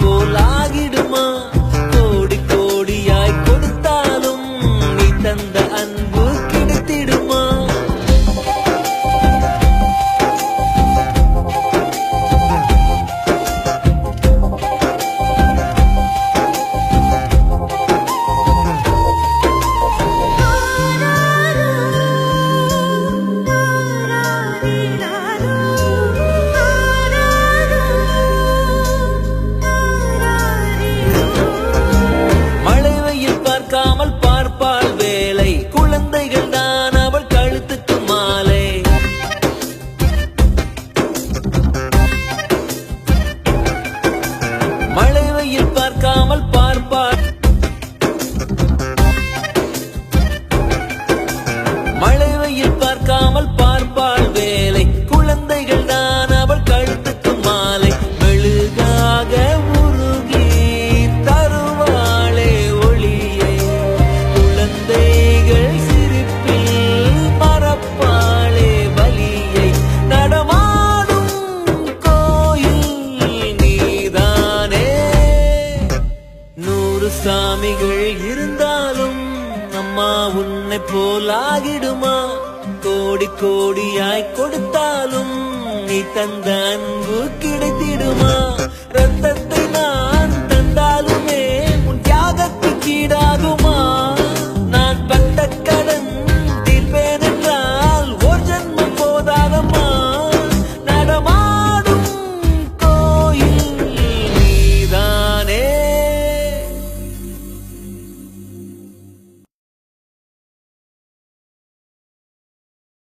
কোলা சாமிகள் இருந்தாலும் அம்மா உன்னை போலாகிடுமா கோடி கோடியாய் கொடுத்தாலும் நீ தந்த அன்பு கிடைத்திடுமா? ரத்தத்தை நான் தந்தாலுமே